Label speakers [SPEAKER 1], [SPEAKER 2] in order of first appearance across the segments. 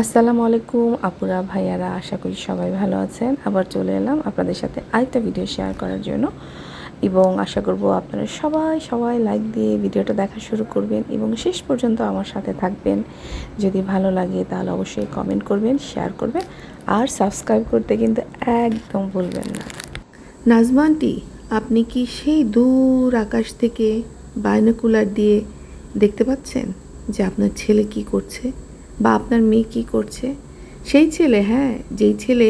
[SPEAKER 1] আসসালামু আলাইকুম, আপুরা, ভাইয়ারা, আশা করি সবাই ভালো আছেন। আবার চলে এলাম আপনাদের সাথে আরেকটা ভিডিও শেয়ার করার জন্য। এবং আশা করব আপনারা সবাই সবাই লাইক দিয়ে ভিডিওটা দেখা শুরু করবেন এবং শেষ পর্যন্ত আমার সাথে থাকবেন। যদি ভালো লাগে তাহলে অবশ্যই কমেন্ট করবেন শেয়ার করবেন আর সাবস্ক্রাইব করতে কিন্তু একদম ভুলবেন না। নাজমানটি আপনি কি সেই দূর আকাশ থেকে বাইনোকুলার দিয়ে দেখতে পাচ্ছেন যে আপনার ছেলে কি করছে? বা আপনার মেয়ে কি করছে? সেই ছেলে হ্যাঁ যেই ছেলে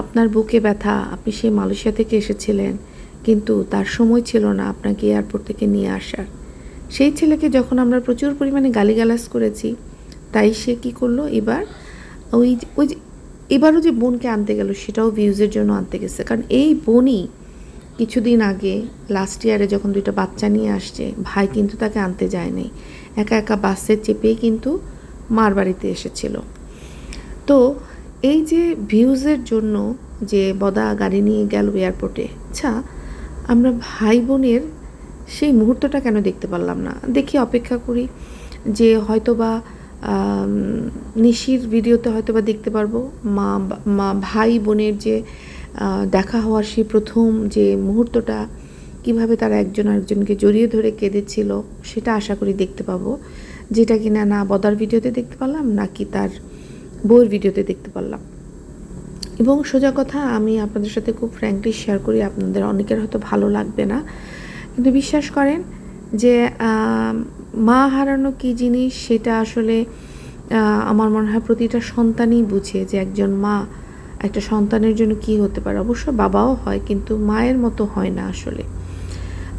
[SPEAKER 1] আপনার বুকে ব্যথা, আপনি সেই মালয়েশিয়া থেকে এসেছিলেন, কিন্তু তার সময় ছিল না আপনাকে এয়ারপোর্ট থেকে নিয়ে আসার। সেই ছেলেকে যখন আমরা প্রচুর পরিমাণে গালিগালাজ করেছি, তাই সে কি করল? এবার ওই ওই এবারও যে বোনকে আনতে গেল, সেটাও ভিউজের জন্য আনতে গেছে। কারণ এই বোনই কিছুদিন আগে লাস্ট ইয়ারে যখন দুইটা বাচ্চা নিয়ে আসছে, ভাই কিন্তু তাকে আনতে যায়নি একা একা বাসে চেপেই কিন্তু মার বাড়িতে এসেছিল। তো এই যে ভিউজের জন্য যে বদা গাড়ি নিয়ে গেল এয়ারপোর্টে আচ্ছা আমরা ভাই বোনের সেই মুহূর্তটা কেন দেখতে পারলাম না? দেখি, অপেক্ষা করি যে হয়তোবা নিশির ভিডিওতে হয়তোবা দেখতে পারব। মা মা ভাই বোনের যে দেখা হওয়ার সেই প্রথম যে মুহূর্তটা, কীভাবে তারা একজন আরেকজনকে জড়িয়ে ধরে কেঁদেছিল, সেটা আশা করি দেখতে পাবো। যেটা কিনা না বদার ভিডিওতে দেখতে পারলাম, নাকি তার বউয়ের ভিডিওতে দেখতে পারলাম। এবং সোজা কথা, আমি আপনাদের সাথে খুব ফ্র্যাঙ্কলি শেয়ার করি, আপনাদের অনেকের হয়তো ভালো লাগবে না। কিন্তু বিশ্বাস করেন যে মা হারানো কী জিনিস, সেটা আসলে আমার মনে হয় প্রতিটা সন্তানই বুঝে যে একজন মা, একটা সন্তানের জন্য কি হতে পারে। অবশ্য বাবাও হয়, কিন্তু মায়ের মতো হয় না আসলে।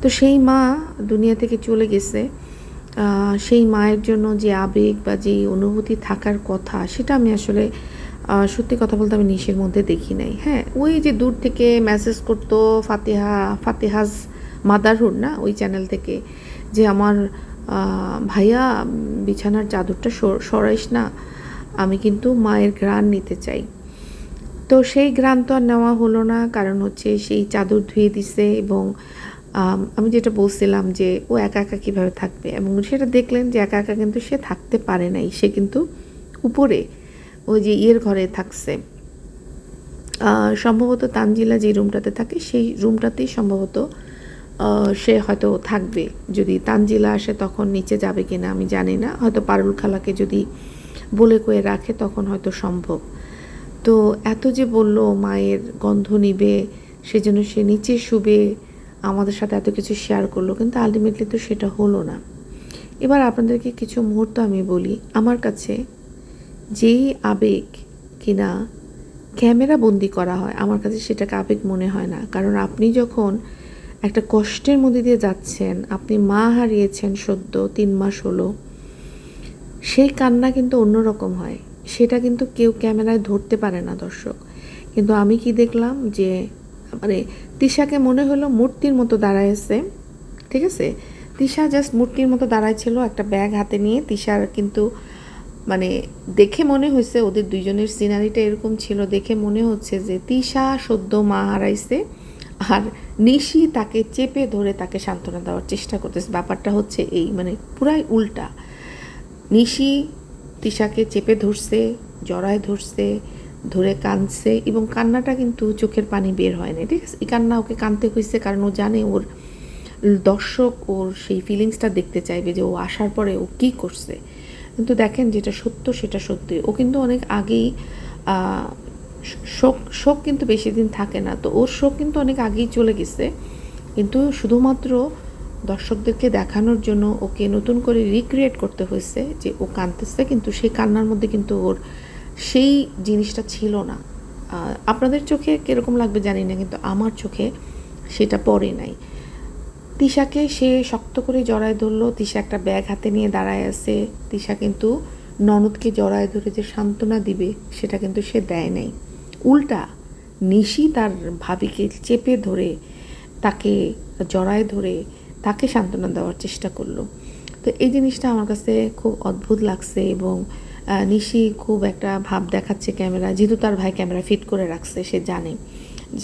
[SPEAKER 1] তো সেই মা দুনিয়া থেকে চলে গেছে। সেই মায়ের জন্য যে আবেগ বা যেই অনুভূতি থাকার কথা, সেটা আমি আসলে সত্যি কথা বলতে আমি নিশের মধ্যে দেখি নাই। হ্যাঁ ওই যে দূর থেকে মেসেজ করতো ফাতেহা ফাতেহাজ মাদারহুড না, ওই চ্যানেল থেকে যে আমার ভাইয়া বিছানার চাদরটা সর- সরাইস না, আমি কিন্তু মায়ের গ্রান নিতে চাই। তো সেই গ্রান তো আর নেওয়া হলো না, কারণ হচ্ছে সেই চাদর ধুয়ে দিছে এবং আম, যেটা বলছিলাম যে ও একা একা কীভাবে থাকবে? এবং সেটা দেখলেন যে একা একা কিন্তু সে থাকতে পারে নাই সে কিন্তু উপরে ওই যে ইয়ের ঘরে থাকছে। সম্ভবত তানজিলা যে রুমটাতে থাকে সেই রুমটাতেই সম্ভবত সে হয়তো থাকবে। যদি তানজিলা আসে তখন নিচে যাবে কিনা আমি জানি না। হয়তো পারুল খালাকে যদি বলে কয়ে রাখে তখন হয়তো সম্ভব। তো এত যে বলল মায়ের গন্ধ নিবে সেজন্য সে নিচে শুবে আমাদের সাথে এত কিছু শেয়ার করল, কিন্তু আলটিমেটলি তো সেটা হলো না। এবার আপনাদেরকে কিছু মুহূর্ত আমি বলি। আমার কাছে যেই আবেগ কিনা ক্যামেরা বন্দি করা হয়, আমার কাছে সেটাকে আবেগ মনে হয় না। কারণ আপনি যখন একটা কষ্টের মধ্যে দিয়ে যাচ্ছেন, আপনি মা হারিয়েছেন সদ্য, তিন মাস হলো, সেই কান্না কিন্তু অন্যরকম হয়। সেটা কিন্তু কেউ ক্যামেরায় ধরতে পারে না, দর্শক। কিন্তু আমি কি দেখলাম যে মানে তিশাকে মনে হলো মূর্তির মতো দাঁড়ায়ছে ঠিক আছে? তিশা জাস্ট মূর্তির মতো দাঁড়াইছিল একটা ব্যাগ হাতে নিয়ে। তিশার কিন্তু মানে দেখে মনে হয়েছে ওদের দুইজনের সিনারিটা এরকম ছিল। দেখে মনে হচ্ছে যে তিশা সদ্য মা হারাইছে আর নিশি তাকে চেপে ধরে তাকে সান্ত্বনা দেওয়ার চেষ্টা করতেছে। ব্যাপারটা হচ্ছে এই মানে পুরাই উল্টা। নিশি তিশাকে চেপে ধরছে, জড়ায় ধরছে ধরে কাঁদছে এবং কান্নাটা কিন্তু চোখের পানি বের হয় না ঠিক আছে? এই কান্না ওকে কাঁদতে হয়েছে কারণ ও জানে ওর দর্শক, ওর সেই ফিলিংসটা দেখতে চাইবে যে ও আসার পরে ও কী করছে। কিন্তু দেখেন যেটা সত্য সেটা সত্যি। ও কিন্তু অনেক আগেই শোক শোক কিন্তু বেশি দিন থাকে না। তো ওর শোক কিন্তু অনেক আগেই চলে গেছে। কিন্তু শুধুমাত্র দর্শকদেরকে দেখানোর জন্য ওকে নতুন করে রিক্রিয়েট করতে হয়েছে যে ও কাঁদতেছে, কিন্তু সেই কান্নার মধ্যে কিন্তু ওর সেই জিনিসটা ছিল না। আপনাদের চোখে কীরকম লাগবে জানি না, কিন্তু আমার চোখে সেটা পড়ে নাই। তিশাকে সে শক্ত করে জড়ায় ধরলো, তিশা একটা ব্যাগ হাতে নিয়ে দাঁড়ায় আছে। তিশা কিন্তু ননদকে জড়ায় ধরে যে সান্ত্বনা দিবে, সেটা কিন্তু সে দেয় নাই। উল্টা নিশি তার ভাবিকে চেপে ধরে তাকে জড়ায় ধরে তাকে সান্ত্বনা দেওয়ার চেষ্টা করল। তো এই জিনিসটা আমার কাছে খুব অদ্ভুত লাগছে এবং নিশি খুব একটা ভাব দেখাচ্ছে ক্যামেরা, যেহেতু তার ভাই ক্যামেরা ফিট করে রাখছে, সে জানে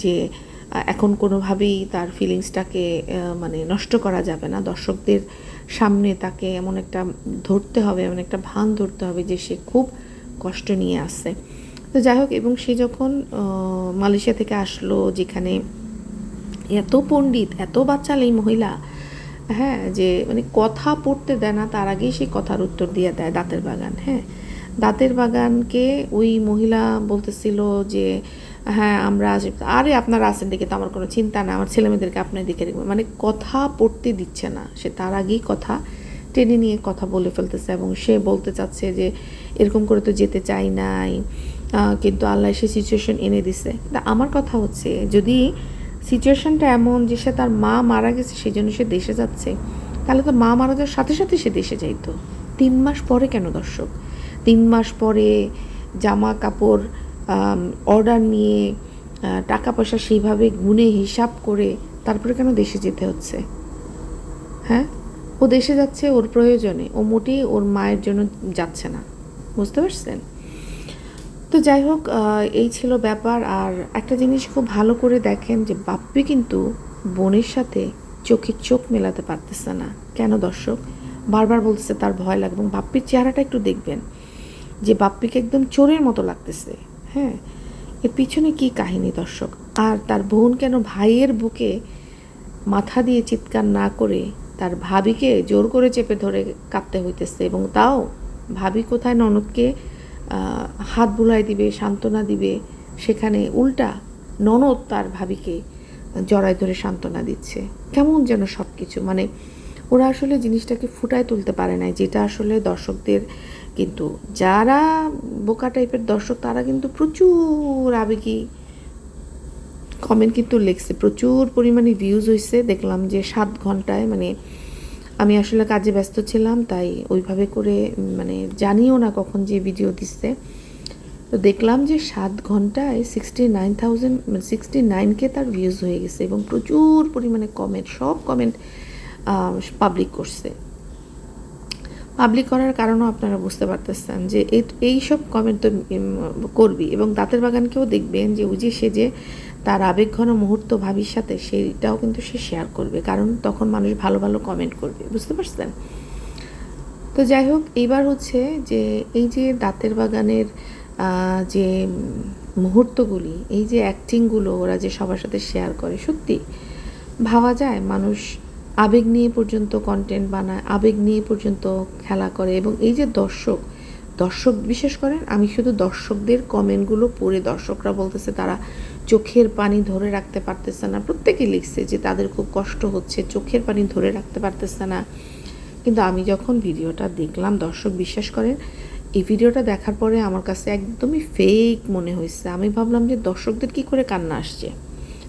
[SPEAKER 1] যে এখন কোনোভাবেই তার ফিলিংসটাকে মানে নষ্ট করা যাবে না। দর্শকদের সামনে তাকে এমন একটা ধরতে হবে, এমন একটা ভান ধরতে হবে যে সে খুব কষ্ট নিয়ে আসছে। তো যাই হোক, এবং সে যখন মালয়েশিয়া থেকে আসলো, যেখানে এত পণ্ডিত, এত বাচ্চাল এই মহিলা হ্যাঁ যে মানে কথা পড়তে দেয় না, তার আগেই সে কথার উত্তর দিয়ে দেয় দাঁতের বাগান হ্যাঁ। দাঁতের বাগানকে ওই মহিলা বলতেছিল যে হ্যাঁ আমরা আজ আরে, আপনারা আসেন দেখে তো আমার কোনো চিন্তা না আমার ছেলেমেয়েদেরকে আপনার দিকে রেখে মানে কথা পড়তে দিচ্ছে না। সে তার আগেই কথা টেনে নিয়ে কথা বলে ফেলতেছে এবং সে বলতে চাচ্ছে যে, এরকম করে তো যেতে চাই নাই কিন্তু আল্লাহ সে সিচুয়েশন এনে দিছে। তা আমার কথা হচ্ছে, যদি সিচুয়েশনটা এমন যে, সে তার মা মারা গেছে সেই জন্য সে দেশে যাচ্ছে, তাহলে তো মা মারা যাওয়ার সাথে সাথে সে দেশে যাইতো। তিন মাস পরে কেন দর্শক? তিন মাস পরে জামা কাপড় অর্ডার নিয়ে টাকা পয়সা সেইভাবে গুনে হিসাব করে তারপরে কেন দেশে যেতে হচ্ছে? হ্যাঁ? ও দেশে যাচ্ছে ওর প্রয়োজনে। ও মোটেই ওর মায়ের জন্য যাচ্ছে না। বুঝতে পারছেন? তো যাই হোক এই ছিল ব্যাপার। আর একটা জিনিস খুব ভালো করে দেখেন যে বাপ্পি কিন্তু বোনের সাথে চোখে চোখ মেলাতে পারতেছে না। কেন দর্শক? বারবার বলতেছে তার ভয় লাগে এবং বাপ্পির চেহারাটা একটু দেখবেন। যে বাপ্পিকে একদম চোরের মতো লাগতেছে হ্যাঁ? এর পিছনে কি কাহিনী, দর্শক? আর তার বোন কেন ভাইয়ের বুকে মাথা দিয়ে চিৎকার না করে তার ভাবিকে জোর করে চেপে ধরে কাঁদতে হইতেছে এবং তাও ভাবি কোথায় ননদকে হাত বুলাই দিবে, সান্ত্বনা দিবে, সেখানে উল্টা ননদ তার ভাবিকে জড়ায় ধরে সান্ত্বনা দিচ্ছে। কেমন যেন সব কিছু মানে ওরা আসলে জিনিসটাকে ফুটায় তুলতে পারে না যেটা আসলে দর্শকদের কিন্তু যারা বোকা টাইপের দর্শক, তারা কিন্তু প্রচুর আবেগী কমেন্ট কিন্তু লিখছে, প্রচুর পরিমাণে ভিউজ হয়েছে দেখলাম যে সাত ঘন্টায় মানে আমি আসলে কাজে ব্যস্ত ছিলাম, তাই ওইভাবে করে মানে জানিও না কখন যে ভিডিও দিচ্ছে। তো দেখলাম যে সাত ঘন্টায় সিক্সটি নাইন থাউজেন্ড সিক্সটি নাইনকে তার ভিউজ হয়ে গেছে এবং প্রচুর পরিমাণে কমেন্ট সব কমেন্ট পাবলিক করছে। পাবলিক করার কারণও আপনারা বুঝতে পারতেছেন যে এই- সব কমেন্ট তো করবি এবং দাঁতের বাগানকেও দেখবেন যে ওই যে সে যে তার আবেগঘন মুহূর্ত ভাবির সাথে সেইটাও কিন্তু সে শেয়ার করবে। কারণ তখন মানুষ ভালো ভালো কমেন্ট করবে। বুঝতে পারছেন? তো যাই হোক এইবার হচ্ছে যে এই যে দাঁতের বাগানের যে মুহূর্তগুলি, এই যে অ্যাক্টিংগুলো ওরা যে সবার সাথে শেয়ার করে, সত্যি ভাবা যায়। মানুষ আবেগ নিয়ে পর্যন্ত কন্টেন্ট বানায়, আবেগ নিয়ে পর্যন্ত খেলা করে এবং এই যে দর্শক দর্শক বিশেষ করেন আমি শুধু দর্শকদের কমেন্টগুলো পড়ে দর্শকরা বলতেছে তারা চোখের পানি ধরে রাখতে পারতেছে না। প্রত্যেকে লিখছে যে তাদের খুব কষ্ট হচ্ছে, চোখের পানি ধরে রাখতে পারতেছে না। কিন্তু আমি যখন ভিডিওটা দেখলাম, দর্শক বিশ্বাস করেন, এই ভিডিওটা দেখার পরে আমার কাছে একদমই ফেক মনে হয়েছে। আমি ভাবলাম যে দর্শকদের কি করে কান্না আসছে?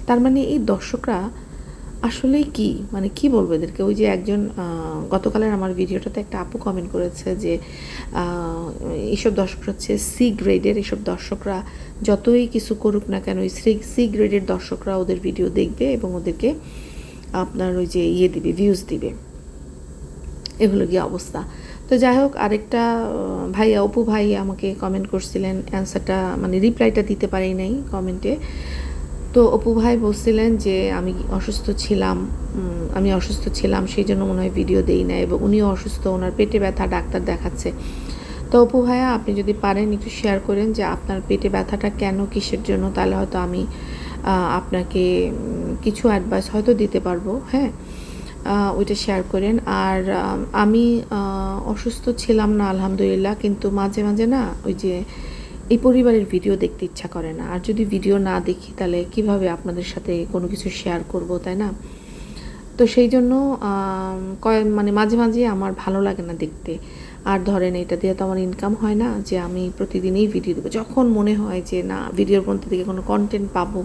[SPEAKER 1] তার মানে এই দর্শকরা আসলেই কি? মানে কি বলব এদেরকে? ওই যে একজন গতকালের আমার ভিডিওটাতে একটা আপু কমেন্ট করেছে যে এইসব দর্শক হচ্ছে সি গ্রেডের এইসব দর্শকরা যতই কিছু করুক না কেন, ওই সি গ্রেডের দর্শকরা ওদের ভিডিও দেখবে এবং ওদেরকে আপনার ওই যে ইয়ে দিবে ভিউজ দিবে। এ হলো গিয়ে অবস্থা। তো যাই হোক, আরেকটা ভাইয়া, অপু ভাই আমাকে কমেন্ট করছিলেন। অ্যান্সারটা মানে রিপ্লাইটা দিতে পারি নাই কমেন্টে তো অপু ভাই বলছিলেন যে আমি অসুস্থ ছিলাম আমি অসুস্থ ছিলাম, সেই জন্য মনে হয় ভিডিও দেই না এবং উনিও অসুস্থ, ওনার পেটে ব্যথা ডাক্তার দেখাচ্ছে। তো অপু ভাইয়া, আপনি যদি পারেন একটু শেয়ার করেন যে আপনার পেটে ব্যথাটা কেন, কিসের জন্য? তাহলে হয়তো আমি আপনাকে কিছু অ্যাডভাইস হয়তো দিতে পারব হ্যাঁ? ওইটা শেয়ার করেন। আর, আমি অসুস্থ ছিলাম না, আলহামদুলিল্লাহ, কিন্তু মাঝে মাঝে না, ওই যে এই পরিবারের ভিডিও দেখতে ইচ্ছা করে না। আর যদি ভিডিও না দেখি, তাহলে কীভাবে আপনাদের সাথে কোনো কিছু শেয়ার করব, তাই না? তো সেই জন্য কয় মানে মাঝে মাঝে আমার ভালো লাগে না দেখতে। আর ধরেন এটা দিয়ে তো আমার ইনকাম হয় না যে আমি প্রতিদিনই ভিডিও দেবো। যখন মনে হয় যে না ভিডিওর মধ্যে থেকে কোনো কন্টেন্ট পাবো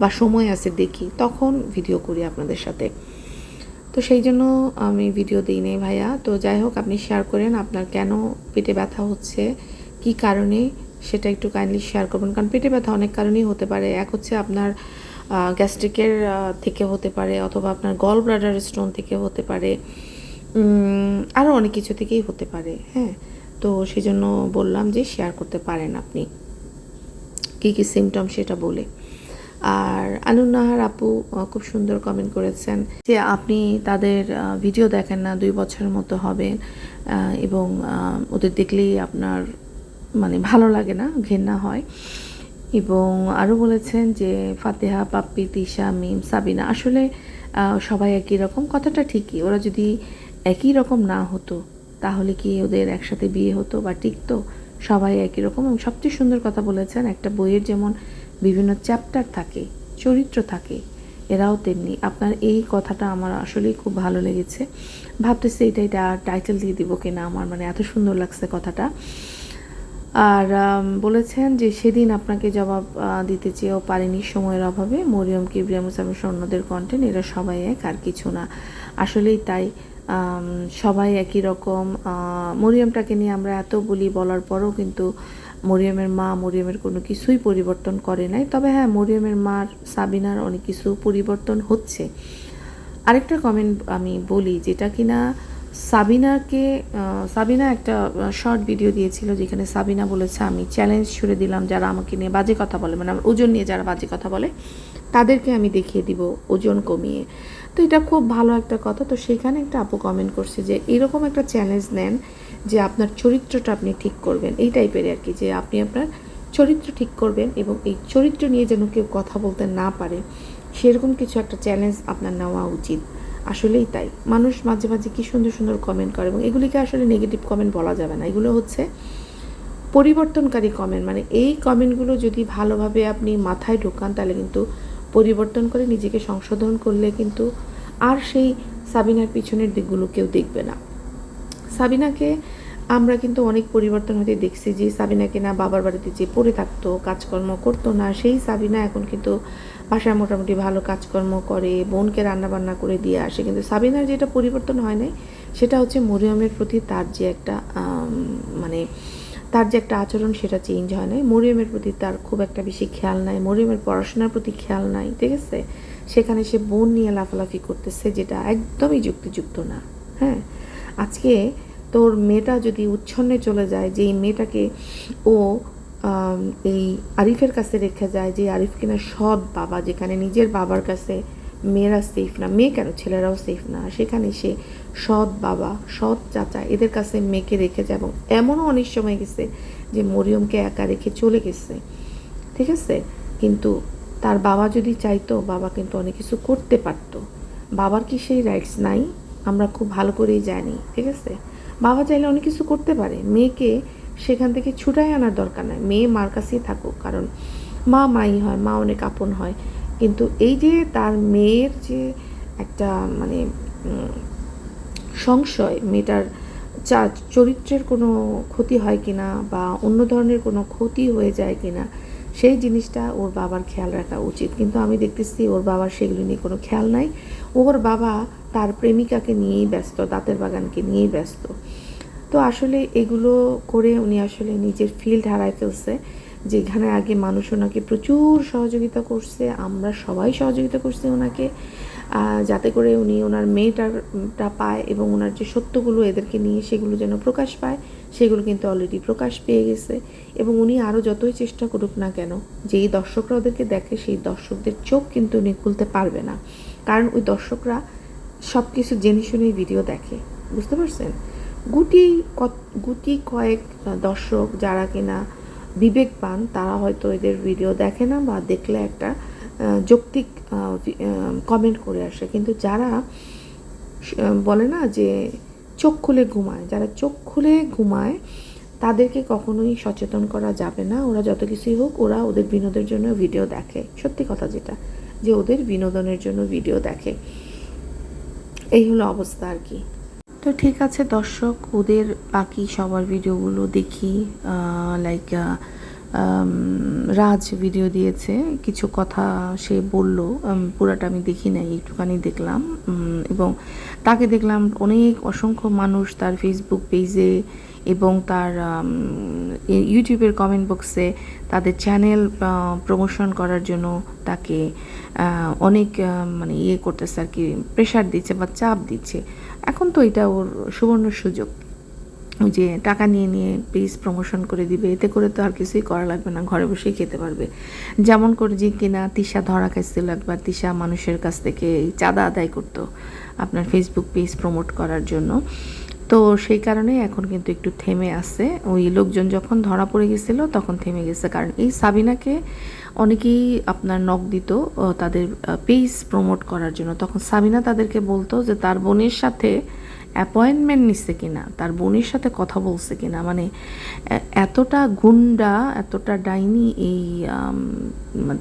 [SPEAKER 1] বা সময় আছে দেখি, তখন ভিডিও করি আপনাদের সাথে। তো সেই জন্য আমি ভিডিও দিই নেই ভাইয়া। তো যাই হোক, আপনি শেয়ার করেন আপনার কেন পেটে ব্যথা হচ্ছে, কি কারণে সেটা একটু কাইন্ডলি শেয়ার করবেন। কারণ পেটে ব্যথা অনেক কারণেই হতে পারে। এক হচ্ছে আপনার গ্যাস্ট্রিকের থেকে হতে পারে অথবা আপনার গল ব্লাডার স্টোন থেকে হতে পারে। আরও অনেক কিছু থেকেই হতে পারে হ্যাঁ? তো সেই জন্য বললাম যে শেয়ার করতে পারেন আপনি। কী কী সিমটম সেটা বলে। আর আনুন্নাহার আপু খুব সুন্দর কমেন্ট করেছেন যে আপনি তাদের ভিডিও দেখেন না, দুই বছরের মতো হবে এবং ওদের দেখলেই আপনার মানে ভালো লাগে না, ঘেন্না হয়। এবং আরও বলেছেন যে ফাতেহা, পাপ্পি, তিশা, মিম, সাবিনা, আসলে সবাই একই রকম। কথাটা ঠিকই, ওরা যদি একই রকম না হতো, তাহলে কি ওদের একসাথে বিয়ে হতো বা টিকতো? সবাই একই রকম এবং সবচেয়ে সুন্দর কথা বলেছেন, একটা বইয়ের যেমন বিভিন্ন চ্যাপ্টার থাকে, চরিত্র থাকে, এরাও তেমনি। আপনার এই কথাটা আমার আসলেই খুব ভালো লেগেছে। ভাবতেছি এটা এটা টাইটেল দিয়ে দিব কিনা, আমার মানে এত সুন্দর লাগছে কথাটা। আর বলেছেন যে সেদিন আপনাকে জবাব দিতে চেয়েও পারেনি সময়ের অভাবে। মরিয়ম, কিবরিয়া মুসাফির অন্যদের কন্টেন্ট এরা সবাই এক আর কিছু না। আসলেই তাই সবাই একই রকম। মরিয়মটাকে নিয়ে আমরা এত বলি বলার পরও কিন্তু মরিয়মের মা মরিয়মের কোনো কিছুই পরিবর্তন করে নাই। তবে হ্যাঁ মরিয়মের মার, সাবিনার অনেক কিছু পরিবর্তন হচ্ছে। আরেকটা কমেন্ট আমি বলি, যেটা কিনা সাবিনাকে সাবিনা একটা শর্ট ভিডিও দিয়েছিল যেখানে সাবিনা বলেছে, আমি চ্যালেঞ্জ ছুড়ে দিলাম যারা আমাকে নিয়ে বাজে কথা বলে মানে আমার ওজন নিয়ে যারা বাজে কথা বলে, তাদেরকে আমি দেখিয়ে দিব ওজন কমিয়ে। তো এটা খুব ভালো একটা কথা। তো সেখানে একটা আপু কমেন্ট করছে যে, এরকম একটা চ্যালেঞ্জ নেন যে আপনার চরিত্রটা আপনি ঠিক করবেন। এই টাইপের আর কি যে আপনি আপনার চরিত্র ঠিক করবেন এবং এই চরিত্র নিয়ে যেন কেউ কথা বলতে না পারে, সেরকম কিছু একটা চ্যালেঞ্জ আপনার নেওয়া উচিত। আসলেই তাই। মানুষ মাঝে মাঝে কী সুন্দর সুন্দর কমেন্ট করে এবং এগুলিকে আসলে নেগেটিভ কমেন্ট বলা যাবে না। এগুলো হচ্ছে পরিবর্তনকারী কমেন্ট মানে এই কমেন্টগুলো যদি ভালোভাবে আপনি মাথায় ঢোকান, তাহলে কিন্তু পরিবর্তন করে নিজেকে সংশোধন করলে কিন্তু আর সেই সাবিনার পিছনের দিকগুলো কেউ দেখবে না। সাবিনাকে আমরা কিন্তু অনেক পরিবর্তন হতে দেখছি যে সাবিনাকে না বাবার বাড়িতে যে পড়ে থাকতো, কাজকর্ম করতো না, সেই সাবিনা এখন কিন্তু বাসায় মোটামুটি ভালো কাজকর্ম করে, বোনকে রান্নাবান্না করে দিয়ে আসে। কিন্তু সাবিনার যেটা পরিবর্তন হয় নাই, সেটা হচ্ছে মরিয়মের প্রতি তার যে একটা মানে তার যে একটা আচরণ সেটা চেঞ্জ হয় নাই। মরিয়মের প্রতি তার খুব একটা বেশি খেয়াল নাই, মরিয়মের পড়াশোনার প্রতি খেয়াল নাই, ঠিক আছে? সেখানে সে বোন নিয়ে লাফালাফি করতেছে, যেটা একদমই যুক্তিযুক্ত না হ্যাঁ? আজকে তোর মেয়েটা যদি উচ্ছন্নে চলে যায় যে এই মেয়েটাকে ও এই আরিফের কাছে রেখে যায় যে আরিফ কিনা সৎ বাবা, যেখানে নিজের বাবার কাছে মেয়েরা সেফ না। মেয়ে কেন? ছেলেরাও সেফ না। সেখানে সে সৎ বাবা, সৎ চাচা এদের কাছে মেয়েকে রেখে যায় এবং এমনও অনেক সময় গেছে যে মরিয়মকে একা রেখে চলে গেছে। ঠিক আছে? কিন্তু তার বাবা যদি চাইতো, বাবা কিন্তু অনেক কিছু করতে পারতো। বাবার কি সেই রাইটস নাই? আমরা খুব ভালো করেই জানি। ঠিক আছে? বাবা চাইলে অনেক কিছু করতে পারে। মেয়েকে সেখান থেকে ছুটাই আনার দরকার নাই। মেয়ে মার কাছেই থাকুক, কারণ মা মাই হয়, মা অনেক আপন হয়। কিন্তু এই যে তার মেয়ের যে একটা মানে সংশয়, মেয়েটার চা, চরিত্রের কোনো ক্ষতি হয় কিনা বা অন্য ধরনের কোনো ক্ষতি হয়ে যায় কিনা, সেই জিনিসটা ওর বাবার খেয়াল রাখা উচিত। কিন্তু আমি দেখতেছি ওর বাবার সেগুলি নিয়ে কোনো খেয়াল নাই। ওর বাবা তার প্রেমিকাকে নিয়েই ব্যস্ত, দাঁতের বাগানকে নিয়েই ব্যস্ত। তো আসলে এগুলো করে উনি আসলে নিজের ফিল্ড হারায় ফেলছে, যেখানে আগে মানুষ ওনাকে প্রচুর সহযোগিতা করছে, আমরা সবাই সহযোগিতা করছি ওনাকে যাতে করে উনি ওনার মেয়েটারটা পায় এবং ওনার যে সত্যগুলো এদেরকে নিয়ে সেগুলো যেন প্রকাশ পায়, সেগুলো কিন্তু অলরেডি প্রকাশ পেয়ে গেছে এবং উনি আরও যতই চেষ্টা করুক না কেন, যেই দর্শকরা ওদেরকে দেখে সেই দর্শকদের চোখ কিন্তু উনি খুলতে পারবে না। কারণ ওই দর্শকরা সব কিছু জেনে শুনেই ভিডিও দেখে। বুঝতে পারছেন? গুটি গুটি কয়েক দর্শক যারা কিনা বিবেক পান, তারা হয়তো এদের ভিডিও দেখে না বা দেখলে একটা যৌক্তিক কমেন্ট করে আসে। কিন্তু যারা বলে না যে চোখ খুলে ঘুমায়, যারা চোখ খুলে ঘুমায়, তাদেরকে কখনোই সচেতন করা যাবে না। ওরা যত কিছুই হোক, ওরা ওদের বিনোদের জন্য ভিডিও দেখে। সত্যি কথা যেটা, যে ওদের বিনোদনের জন্য ভিডিও দেখে। এই হলো অবস্থা আর কি। তো ঠিক আছে, দর্শক, ওদের বাকি সবার ভিডিওগুলো দেখি লাইক রাজ ভিডিও দিয়েছে, কিছু কথা সে বলল পুরাটা আমি দেখি নাই, একটুখানি দেখলাম এবং তাকে দেখলাম অনেক অসংখ্য মানুষ তার ফেসবুক পেজে এবং তার ইউটিউবের কমেন্ট বক্সে তাদের চ্যানেল প্রমোশন করার জন্য তাকে অনেক মানে ইয়ে করতেছে আর কি প্রেশার দিচ্ছে বা চাপ দিচ্ছে। এখন তো এটা ওর সুবর্ণ সুযোগ। ওই যে টাকা নিয়ে নিয়ে পেজ প্রমোশন করে দিবে, এতে করে তো আর কিছুই করা লাগবে না, ঘরে বসেই খেতে পারবে। যেমন করে যে কিনা, তিশা ধরা খাইছিল একবার, তিশা মানুষের কাছ থেকে চাঁদা আদায় করতো আপনার ফেসবুক পেজ প্রমোট করার জন্য। তো সেই কারণে এখন কিন্তু একটু থেমে আছে। ওই লোকজন যখন ধরা পড়ে গেছিল, তখন থেমে গেছে। কারণ এই সাবিনাকে অনেকেই আপনার নখ দিত তাদের পেজ প্রমোট করার জন্য। তখন সাবিনা তাদেরকে বলতো যে, তার বোনের সাথে অ্যাপয়েন্টমেন্ট নিচ্ছে কিনা? তার বোনের সাথে কথা বলছে কিনা? মানে এতটা গুন্ডা, এতটা ডাইনি এই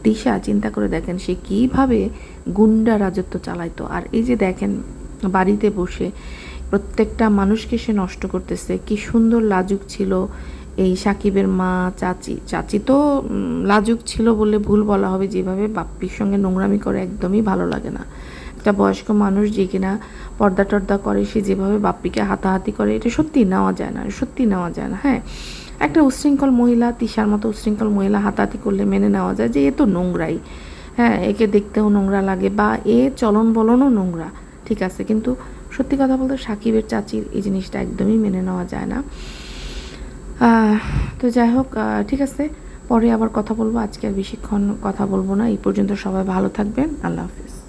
[SPEAKER 1] দিশা, চিন্তা করে দেখেন সে কীভাবে গুন্ডা রাজত্ব চালাইতো। আর এই যে দেখেন, বাড়িতে বসে প্রত্যেকটা মানুষকে সে নষ্ট করতেছে। কি সুন্দর লাজুক ছিল এই সাকিবের মা, চাচি চাচি তো লাজুক ছিল বলে ভুল বলা হবে যেভাবে বাপ্পির সঙ্গে নোংরামি করে একদমই ভালো লাগে না। একটা বয়স্ক মানুষ যে কিনা পর্দা টর্দা করে, সে যেভাবে বাপ্পিকে হাতাহাতি করে, এটা সত্যি নেওয়া যায় না সত্যি নেওয়া যায় না হ্যাঁ। একটা উশৃঙ্খল মহিলা, তিশার মতো উশৃঙ্খল মহিলা হাতাহাতি করলে মেনে নেওয়া যায় যে এ তো নোংরাই হ্যাঁ একে দেখতেও নোংরা লাগে বা এ চলন বলনও নোংরা, ঠিক আছে। কিন্তু সত্যি কথা বলতে সাকিবের, চাচির এই জিনিসটা একদমই মেনে নেওয়া যায় না। তো যাই হোক ঠিক আছে। পরে আবার কথা বলব। আজকে আর বেশিক্ষণ কথা বলব না। এই পর্যন্ত সবাই ভালো থাকবেন। আল্লাহ হাফিজ।